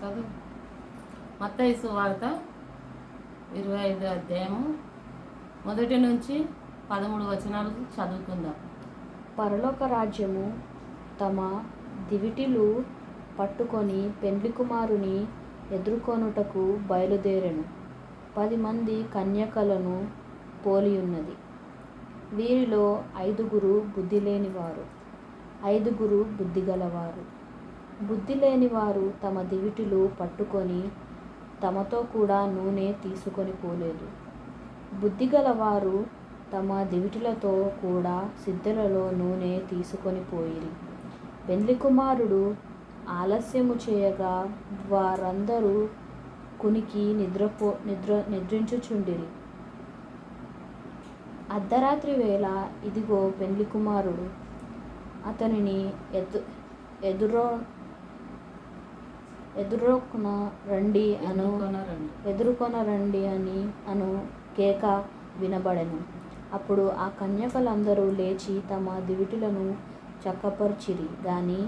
చదువు. మత్తయి సువార్త ఇరవై ఐదు అధ్యాయము. మొదటి నుంచి పదమూడు వచనాలు చదువుకుందాం. పరలోక రాజ్యము తమ దివిటిలు పట్టుకొని పెండ్లి కుమారుని ఎదుర్కొనుటకు బయలుదేరెను. పది మంది కన్యకలను పోలియున్నది. వీరిలో ఐదుగురు బుద్ధి లేనివారు ఐదుగురు బుద్ధి లేని వారు తమ దివిటిలు పట్టుకొని తమతో కూడా నూనె తీసుకొని పోలేదు. బుద్ధి గలవారు తమ దివిటిలతో కూడా సిద్ధలలో నూనె తీసుకొని పోయిరి. పెండ్లి కుమారుడు ఆలస్యము చేయగా వారందరూ కునికి నిద్రపో నిద్ర నిద్రించుచుండిరి. అర్ధరాత్రి వేళ ఇదిగో పెండ్లి కుమారుడు అతనిని ఎదు ఎదురో ఎదుర్కొన రండి అను ఎదుర్కొన రండి. అని అను కేక వినబడెను. అప్పుడు ఆ కన్యకలందరూ లేచి తమ దివిటిలను చక్కపరిచిరి. గాని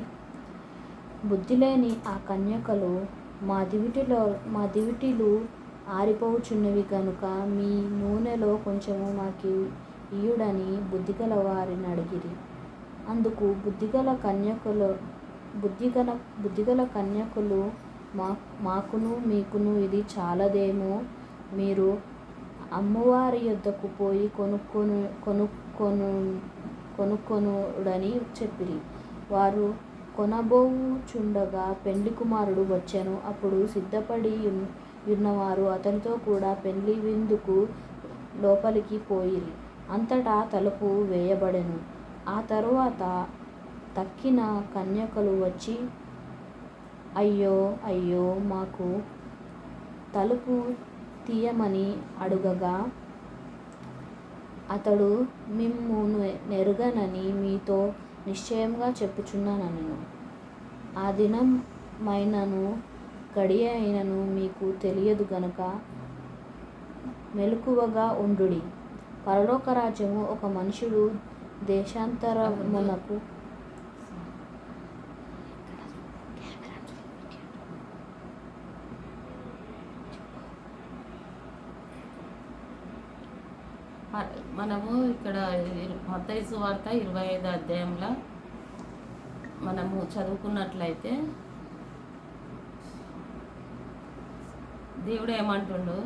బుద్ధిలేని ఆ కన్యకలు మా దివిటిలో మా దివిటిలు ఆరిపోవుచున్నవి కనుక మీ నూనెలో కొంచెము మాకు ఇయుడని బుద్ధిగల వారిని అడిగిరి. అందుకు బుద్ధిగల కన్యకులు బుద్ధిగల బుద్ధిగల కన్యకులు మా మాకును మీకును ఇది చాలదేమో. మీరు అమ్మవారి యొద్దకు పోయి కొనుక్కొను కొనుక్కొను కొనుక్కొనుడని చెప్పిరి. వారు కొనబోచుండగా పెండ్లి కుమారుడు వచ్చాను. అప్పుడు సిద్ధపడి ఉన్నవారు అతనితో కూడా పెండ్లి విందుకు లోపలికి పోయిరి. అంతటా తలుపు వేయబడెను. ఆ తరువాత తక్కిన కన్యకలు వచ్చి అయ్యో అయ్యో మాకు తలుపు తీయమని అడుగగా అతడు మిమ్ము నెరుగనని మీతో నిశ్చయంగా చెప్పుచున్నానను ఆ దినం మైనను గడియ అయినను మీకు తెలియదు గనుక మెలకువగా ఉండుడి. పరలోక రాజ్యము ఒక మనుషుడు దేశాంతరమునకు మ- మనము ఇక్కడ మత్తయి సువార్త ఇరవై ఐదు అధ్యాయంలో మనము చదువుకున్నట్లయితే దేవుడు ఏమంటుండు?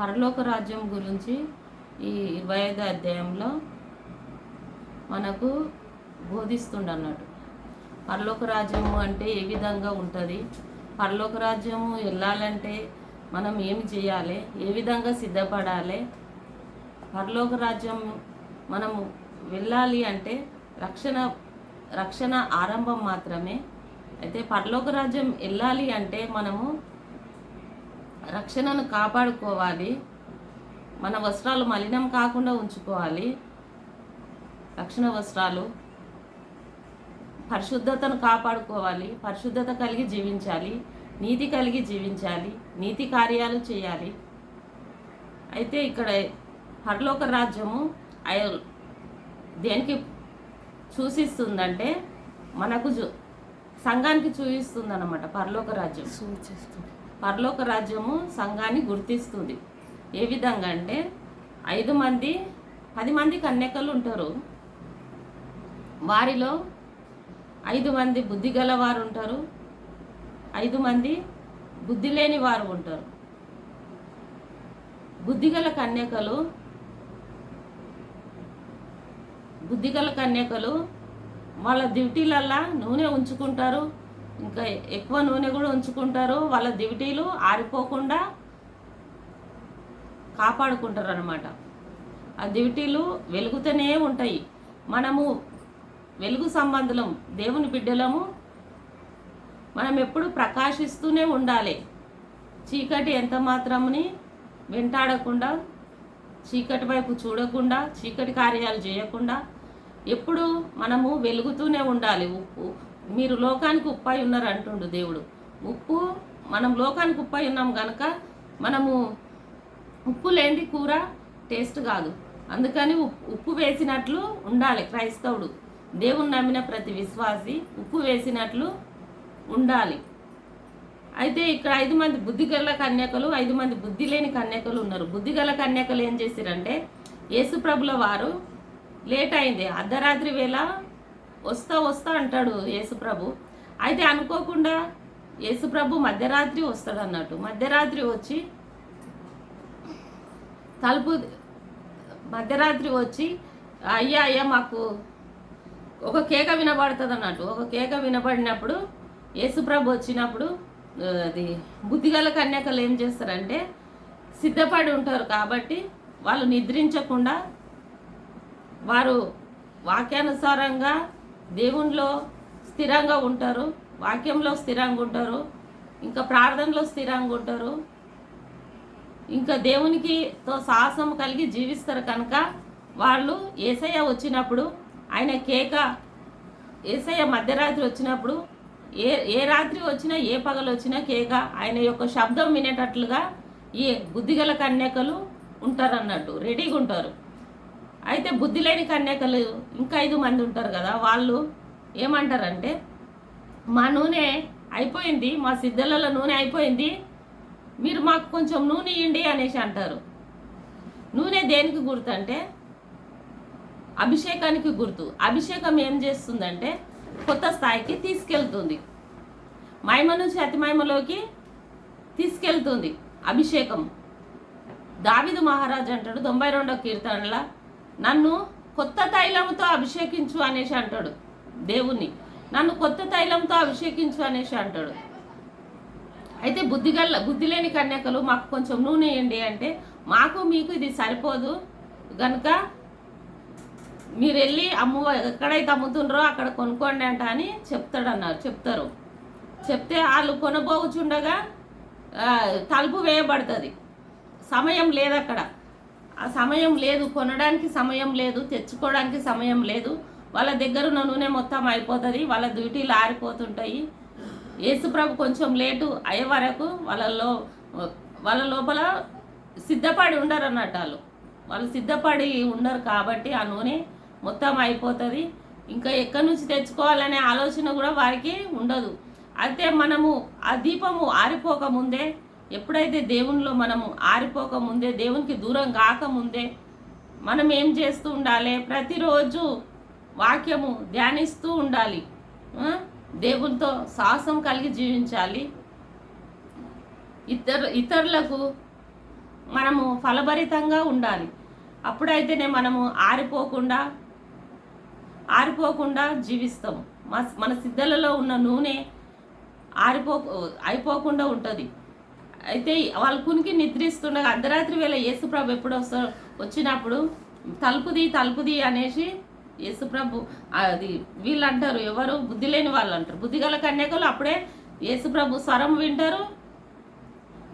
పరలోక రాజ్యం గురించి ఈ ఇరవై ఐదు అధ్యాయంలో మనకు బోధిస్తుండ అన్నట్టు పరలోక రాజ్యము అంటే ఏ విధంగా ఉంటుంది? పరలోక రాజ్యము వెళ్ళాలంటే మనం ఏమి చేయాలి? ఏ విధంగా సిద్ధపడాలి? పరలోక రాజ్యం మనము వెళ్ళాలి అంటే రక్షణ రక్షణ ఆరంభం మాత్రమే. అయితే పరలోక రాజ్యం వెళ్ళాలి అంటే మనము రక్షణను కాపాడుకోవాలి. మన వస్త్రాలు మలినం కాకుండా ఉంచుకోవాలి. రక్షణ వస్త్రాలు పరిశుద్ధతను కాపాడుకోవాలి. పరిశుద్ధత కలిగి జీవించాలి. నీతి కలిగి జీవించాలి. నీతి కార్యాలు చేయాలి. అయితే ఇక్కడ పరలోక రాజ్యము దేనికి సూచిస్తుందంటే మనకు సంఘానికి చూపిస్తుంది అనమాట పరలోక రాజ్యం. సూచిస్తుంది. పరలోక రాజ్యము సంఘాన్ని గుర్తిస్తుంది. ఏ విధంగా అంటే ఐదు మంది పది మంది కన్యకలు ఉంటారు. వారిలో ఐదు మంది బుద్ధి గల వారు ఉంటారు. ఐదు మంది బుద్ధి లేని వారు ఉంటారు. బుద్ధిగల కన్యకలు బుద్ధిగల కన్యకలు వాళ్ళ దివిటీలల్లా నూనె ఉంచుకుంటారు. ఇంకా ఎక్కువ నూనె కూడా ఉంచుకుంటారు. వాళ్ళ దివిటీలు ఆరిపోకుండా కాపాడుకుంటారు అనమాట ఆ దివిటీలు వెలుగుతూనే ఉంటాయి. మనము వెలుగు సంబంధులం దేవుని బిడ్డలము మనం ఎప్పుడు ప్రకాశిస్తూనే ఉండాలి. చీకటి ఎంత మాత్రముని వెంటాడకుండా చీకటి వైపు చూడకుండా చీకటి కార్యాలు చేయకుండా ఎప్పుడు మనము వెలుగుతూనే ఉండాలి. ఉప్పు మీరు లోకానికి ఉప్పై ఉన్నారు అంటుండు దేవుడు. ఉప్పు మనం లోకానికి ఉప్పై ఉన్నాం కనుక మనము ఉప్పు లేని కూర టేస్ట్ కాదు. అందుకని ఉప్పు ఉప్పు వేసినట్లు ఉండాలి క్రైస్తవుడు. దేవుని నమ్మిన ప్రతి విశ్వాసి ఉప్పు వేసినట్లు ఉండాలి. అయితే ఇక్కడ ఐదు మంది బుద్ధిగల కన్యకలు ఐదు మంది బుద్ధి లేని కన్యకలు ఉన్నారు. బుద్ధిగల కన్యకలు ఏం చేసిరంటే యేసుప్రభుల వారు లేట్ అయింది అర్ధరాత్రి వేళ వస్తా వస్తా అంటాడు యేసుప్రభు అయితే అనుకోకుండా యేసుప్రభు మధ్యరాత్రి వస్తాడు అన్నట్టు మధ్యరాత్రి వచ్చి తలుపు మధ్యరాత్రి వచ్చి అయ్యా అయ్యా మాకు ఒక కేక వినబడుతుంది అన్నట్టు ఒక కేక వినబడినప్పుడు యేసుప్రభు వచ్చినప్పుడు అది బుద్ధిగల కన్యకలు ఏం చేస్తారంటే సిద్ధపడి ఉంటారు కాబట్టి వాళ్ళు నిద్రించకుండా వారు వాక్యానుసారంగా దేవునిలో స్థిరంగా ఉంటారు వాక్యంలో స్థిరంగా ఉంటారు ఇంకా ప్రార్థనలో స్థిరంగా ఉంటారు. ఇంకా దేవునికితో సాహసం కలిగి జీవిస్తారు కనుక వాళ్ళు ఏసయ్య వచ్చినప్పుడు ఆయన కేక ఏసయ్య మధ్యరాత్రి వచ్చినప్పుడు ఏ ఏ రాత్రి వచ్చినా ఏ పగలు వచ్చినా కేక ఆయన యొక్క శబ్దం వినేటట్లుగా ఈ బుద్ధిగల కన్యకలు ఉంటారన్నట్టు రెడీగా ఉంటారు. అయితే బుద్ధి లేని కన్యకలు ఇంకా ఐదు మంది ఉంటారు కదా వాళ్ళు ఏమంటారంటే మా నూనె అయిపోయింది మా సిద్ధలలో నూనె అయిపోయింది మీరు మాకు కొంచెం నూనె ఇవ్వండి అనేసి అంటారు. నూనె దేనికి గుర్తు అంటే అభిషేకానికి గుర్తు. అభిషేకం ఏం చేస్తుందంటే కొత్త స్థాయికి తీసుకెళ్తుంది. మహిమ నుంచి అతి మహిమలోకి తీసుకెళ్తుంది అభిషేకం. దావిదు మహారాజు అంటాడు తొంభై రెండో కీర్తనల నన్ను కొత్త తైలంతో అభిషేకించు అనేసి అంటాడు దేవుణ్ణి. నన్ను కొత్త తైలంతో అభిషేకించు అనేసి అంటాడు. అయితే బుద్ధిగల్ల బుద్ధి లేని కన్యకలు మాకు కొంచెం నూనె వేయండి అంటే మాకు మీకు ఇది సరిపోదు. కనుక మీరు వెళ్ళి అమ్ము ఎక్కడైతే అమ్ముతుండ్రో అక్కడ కొనుక్కోండి అంట అని చెప్తాడు అన్నారు చెప్తారు. చెప్తే వాళ్ళు కొనబోచుండగా తలుపు వేయబడుతుంది. సమయం లేదు అక్కడ ఆ సమయం లేదు కొనడానికి సమయం లేదు తెచ్చుకోవడానికి సమయం లేదు. వాళ్ళ దగ్గర ఉన్న నూనె మొత్తం అయిపోతుంది వాళ్ళ డ్యూటీలు ఆరిపోతుంటాయి. యేసుప్రభు కొంచెం లేటు అయ్యే వరకు వాళ్ళలో వాళ్ళ లోపల సిద్ధపడి ఉండరు అన్నట్టు వాళ్ళు. వాళ్ళు సిద్ధపడి ఉండరు కాబట్టి ఆ నూనె మొత్తం అయిపోతుంది. ఇంకా ఎక్కడి నుంచి తెచ్చుకోవాలనే ఆలోచన కూడా వారికి ఉండదు. అయితే మనము ఆ దీపము ఆరిపోక ముందే ఎప్పుడైతే దేవునిలో మనము ఆరిపోక ముందే దేవునికి దూరం కాకముందే మనం ఏం చేస్తూ ఉండాలి? ప్రతిరోజు వాక్యము ధ్యానిస్తూ ఉండాలి. దేవునితో సాహసం కలిగి జీవించాలి. ఇతర ఇతరులకు మనము ఫలభరితంగా ఉండాలి. అప్పుడైతేనే మనము ఆరిపోకుండా ఆరిపోకుండా జీవిస్తాం. మన మన సిద్ధలలో ఉన్న నూనె ఆరిపో అయిపోకుండా ఉంటుంది. అయితే వాళ్ళ కునికి నిద్రిస్తుండగా అర్ధరాత్రి వేళ యేసుప్రభు ఎప్పుడు వస్తా వచ్చినప్పుడు తలుపుది తలుపుది అనేసి యేసుప్రభు అది వీళ్ళు అంటారు ఎవరు? బుద్ధి లేని వాళ్ళు అంటారు బుద్ధిగల కన్యకలు అప్పుడే యేసుప్రభు స్వరం వింటారు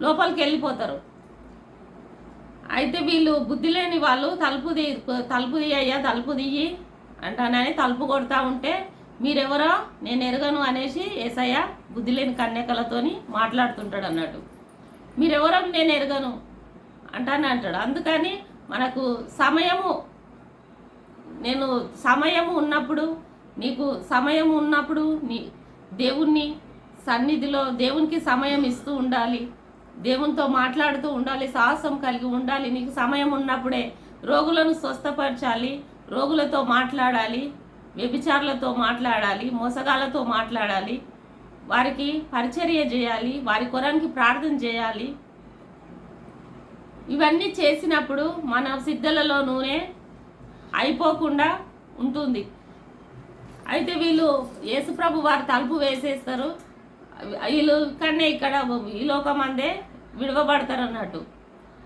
లోపలికి వెళ్ళిపోతారు. అయితే వీళ్ళు బుద్ధి లేని వాళ్ళు తలుపు తలుపుది తలుపు తీయ్యా తలుపు తీయి అంటానని తలుపు కొడతా ఉంటే మీరెవరో? నేను ఎరగను అనేసి ఏసయ్య బుద్ధి లేని కన్యకలతోని మాట్లాడుతుంటాడు అన్నట్టు మీరెవరో? నేను ఎరగను అంటానే అంటాడు. అందుకని మనకు సమయము నేను సమయము ఉన్నప్పుడు నీకు సమయం ఉన్నప్పుడు నీ దేవుణ్ణి సన్నిధిలో దేవునికి సమయం ఇస్తూ ఉండాలి. దేవునితో మాట్లాడుతూ ఉండాలి. సాహసం కలిగి ఉండాలి. నీకు సమయం ఉన్నప్పుడే రోగులను స్వస్థపరచాలి. రోగులతో మాట్లాడాలి వ్యభిచారులతో మాట్లాడాలి మోసగాళ్ళతో మాట్లాడాలి వారికి పరిచర్య చేయాలి వారి కొరానికి ప్రార్థన చేయాలి. ఇవన్నీ చేసినప్పుడు మన సిద్ధలలో నూనె అయిపోకుండా ఉంటుంది. అయితే వీళ్ళు యేసుప్రభు వారు తలుపు వేసేస్తారు. వీళ్ళు ఇక్కడనే ఇక్కడ ఈ లోకమందే విడవబడతారు అన్నట్టు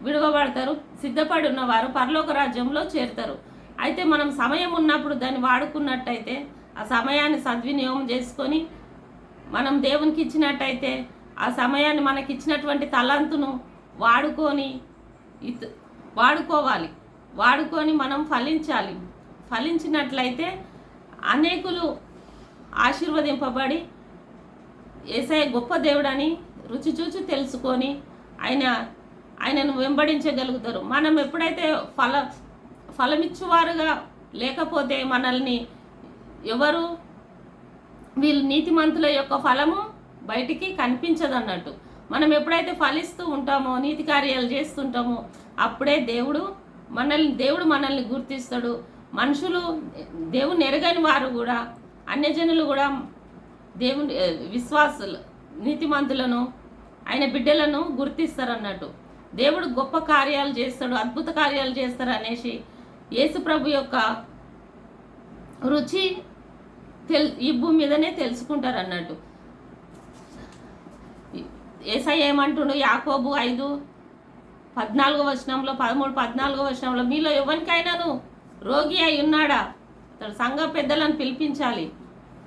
విడవబడతారు సిద్ధపడి ఉన్నవారు పరలోక రాజ్యంలో చేరుతారు. అయితే మనం సమయం ఉన్నప్పుడు దాన్ని వాడుకున్నట్టయితే ఆ సమయాన్ని సద్వినియోగం చేసుకొని మనం దేవునికి ఇచ్చినట్టయితే ఆ సమయాన్ని మనకి ఇచ్చినటువంటి తలంతును వాడుకొని వాడుకోవాలి. వాడుకొని మనం ఫలించాలి. ఫలించినట్లయితే అనేకులు ఆశీర్వదింపబడి ఏసఐ గొప్ప దేవుడని రుచి చూచి తెలుసుకొని ఆయన ఆయనను వెంబడించగలుగుతారు. మనం ఎప్పుడైతే ఫల ఫలమిచ్చువారుగా లేకపోతే మనల్ని ఎవరు? వీళ్ళు నీతిమంతుల యొక్క ఫలము బయటికి కనిపించదన్నట్టు. మనం ఎప్పుడైతే ఫలిస్తూ ఉంటామో నీతి కార్యాలు చేస్తుంటామో అప్పుడే దేవుడు మనల్ని దేవుడు మనల్ని గుర్తిస్తాడు. మనుషులు దేవుని ఎరగని వారు కూడా అన్యజనులు కూడా దేవుని విశ్వాసులు నీతిమంతులను ఆయన బిడ్డలను గుర్తిస్తారు అన్నట్టు దేవుడు గొప్ప కార్యాలు చేస్తాడు అద్భుత కార్యాలు చేస్తారు అనేసి యేసుప్రభు యొక్క రుచి తెల్ ఈ భూమి మీదనే తెలుసుకుంటారు అన్నట్టు ఏసై ఏమంటుండు? యాకోబు ఐదు పద్నాలుగో వచనంలో పదమూడు పద్నాలుగో వచనంలో మీలో ఎవరికైనాను రోగి అయి ఉన్నాడా? అతడు సంఘ పెద్దలను పిలిపించాలి.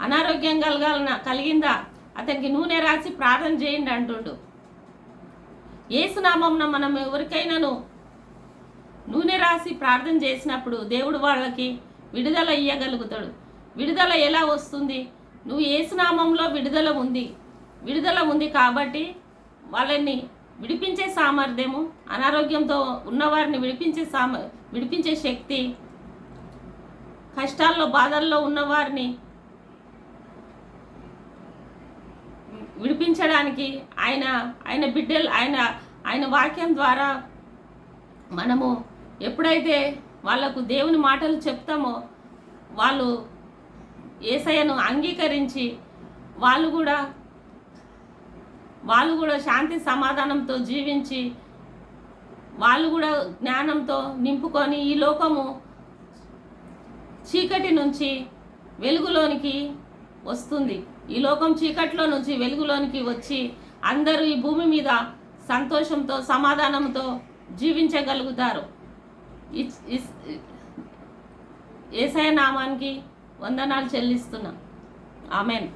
అనారోగ్యం కలగాలన కలిగిందా? అతనికి నూనె రాసి ప్రార్థన చేయండి అంటుండు. ఏసునామంన మనం ఎవరికైనాను నూనె రాసి ప్రార్థన చేసినప్పుడు దేవుడు వాళ్ళకి విడుదల ఇయ్యగలుగుతాడు. విడుదల ఎలా వస్తుంది? నువ్వు ఏసునామంలో విడుదల ఉంది. విడుదల ఉంది కాబట్టి వాళ్ళని విడిపించే సామర్థ్యము అనారోగ్యంతో ఉన్నవారిని విడిపించే సామ విడిపించే శక్తి కష్టాల్లో బాధల్లో ఉన్నవారిని విడిపించడానికి ఆయన ఆయన బిడ్డలు ఆయన ఆయన వాక్యం ద్వారా మనము ఎప్పుడైతే వాళ్ళకు దేవుని మాటలు చెప్తామో వాళ్ళు ఏసయ్యను అంగీకరించి వాళ్ళు కూడా వాళ్ళు కూడా శాంతి సమాధానంతో జీవించి వాళ్ళు కూడా జ్ఞానంతో నింపుకొని ఈ లోకము చీకటి నుంచి వెలుగులోనికి వస్తుంది. ఈ లోకం చీకట్లో నుంచి వెలుగులోనికి వచ్చి అందరూ ఈ భూమి మీద సంతోషంతో సమాధానంతో జీవించగలుగుతారు. ఏసయ నామానికి వందనాలు చెల్లిస్తున్నా. ఆమెన్.